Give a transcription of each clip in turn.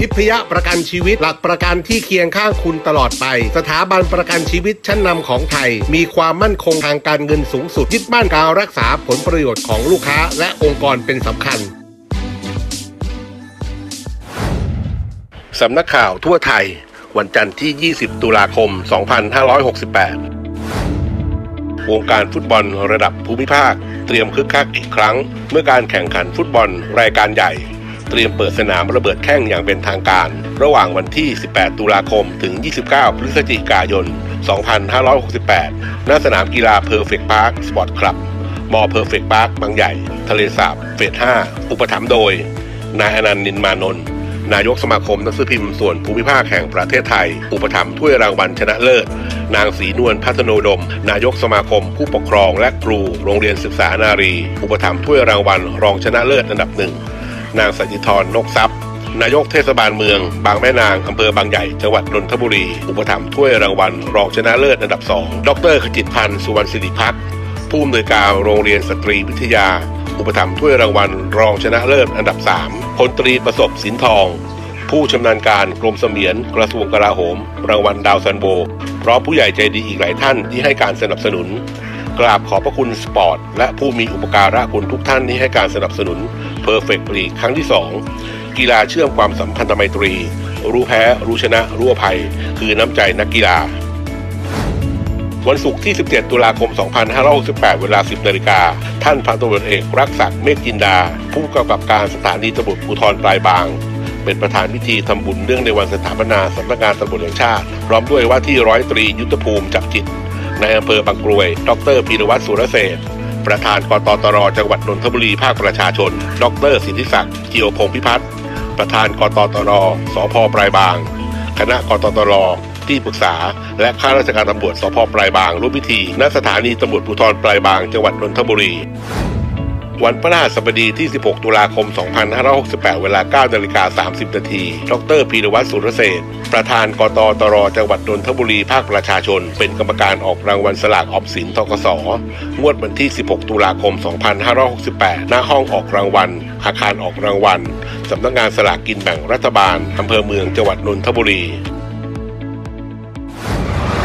ทิพยประกันชีวิตหลักประกันที่เคียงข้างคุณตลอดไป สถาบันประกันชีวิตชั้นนำของไทย มีความมั่นคงทางการเงินสูงสุดยึดมั่นการรักษาผลประโยชน์ของลูกค้าและองค์กรเป็นสำคัญสำนักข่าวทั่วไทย วันจันทร์ที่ 20 ตุลาคม 2568 วงการฟุตบอลระดับภูมิภาค เตรียมคึกคักอีกครั้ง เมื่อการแข่งขันฟุตบอลรายการใหญ่ เตรียมเปิดสนามระเบิดแข้งอย่างเป็นทางการ ระหว่างวันที่ 18 ตุลาคม ถึง 29 พฤศจิกายน 2568 ณ สนามกีฬาเพอร์เฟกต์พาร์คสปอร์ตคลับ มอเพอร์เฟกต์พาร์คบางใหญ่ ทะเลสาบ เฟส 5 อุปถัมภ์โดย นายอนันต์นินมานนท์นายกสมาคมนังสือพิมพ์ส่วนภูมิภาคแห่งประเทศไทย อุปถัมภ์ถ้วยรางวัลชนะเลิศ นางศรีนวลพัฒโนดม นายกสมาคม ผู้ปกครองและครู โรงเรียนศึกษานารี อุปถัมภ์ถ้วยรางวัลรองชนะเลิศอันดับหนึ่ง นางสัจิธรนกทรัพย์ นายกเทศบาลเมือง บางแม่นาง อำเภอบางใหญ่ จังหวัดนนทบุรี อุปถัมภ์ถ้วยรางวัล รองชนะเลิศอันดับสองดรขจิตพันธ์สุวรรณสิริพัฒน์ผู้อำนวยการโรงเรียนสตรีวิทยา อุปถัมภ์ถ้วยรางวัล รองชนะเลิศอันดับ3พลตรีประสบสินทอง ผู้ชำนาญการกรมเสมียนกระทรวงกลาโหม รางวัลดาวซันโบพร้อมผู้ใหญ่ใจดีอีกหลายท่านที่ให้การสนับสนุน กราบขอบพระคุณสปอร์ต และผู้มีอุปการะคุณทุกท่านที่ให้การสนับสนุน Perfect League ครั้งที่ 2 กีฬาเชื่อมความสัมพันธไมตรี รู้แพ้ รู้ชนะ รู้อภัย คือน้ำใจนักกีฬา วันศุกร์ที่ 17 ตุลาคม 2568 เวลา 10 นาฬิกา ท่านพันตำรวจเอกรักศักดิ์เมฆจินดา ผู้กำกับการสถานีตำรวจภูธรปลายบางเป็นประธานพิธีทำบุญเนื่องในวันสถาปนาสำนักงานตำรวจแห่งชาติ พร้อมด้วยว่าที่ร้อยตรียุทธภูมิจับจิต ในอำเภอบางกรวย ดรพีรวัตรสุรเศรษประธานกตตรจังหวัดนนทบุรีภาคประชาชน ดรสิทธิศักดิ์เจียวพงพิพัฒน์ประธานกตตรสพปลายบาง คณะกตตรที่ปรึกษา และข้าราชการตำรวจสพปลายบางร่วมพิธีณสถานีตำรวจภูธรปลายบางจังหวัดนนทบุรี วันพฤหัสบดีที่ 16 ตุลาคม 2568 เวลา 9นาฬิกา 30 นาที ดรพีรวัตรสุรเศษประธานกตตรจังหวัดนนทบุรีภาคประชาชน เป็นกรรมการออกรางวัลสลากออมสินทกสงวดวันที่ 16 ตุลาคม 2568หน้าห้องออกรางวัล อาคารออกรางวัล สำนักงานสลากกินแบ่งรัฐบาลอำเภอเมืองจังหวัดนนทบุรี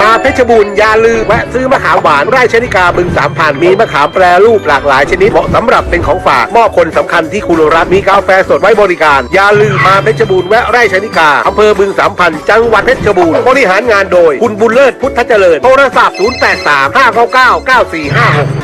มาเพชรบูรณ์อย่าลืมแวะซื้อมะขามหวานไร่ชนิกาบึงสามพันมีมะขามแปรรูปหลากหลายชนิดเหมาะสำหรับเป็นของฝากมอบคนสำคัญที่คุณรักมีกาแฟสดไว้บริการ อย่าลืมมาเพชรบูรณ์แวะไร่ชนิกาอำเภอบึงสามพันจังหวัดเพชรบูรณ์บริหารงานโดย คุณบุญเลิศพุทธเจริญโทรศัพท์ 083 599 9456